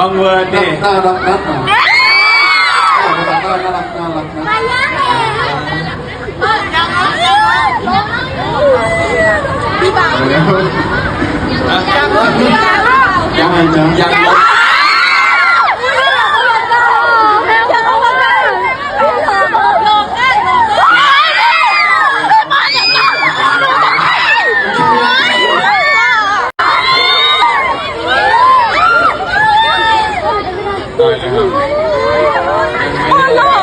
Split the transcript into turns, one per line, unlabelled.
บังเวิร์ด
ดิน่า
รั
กนะน่ารักน่ารักนะ
พี่บ่า
ว
ยังไงจ๊ะ
ยัง Wala!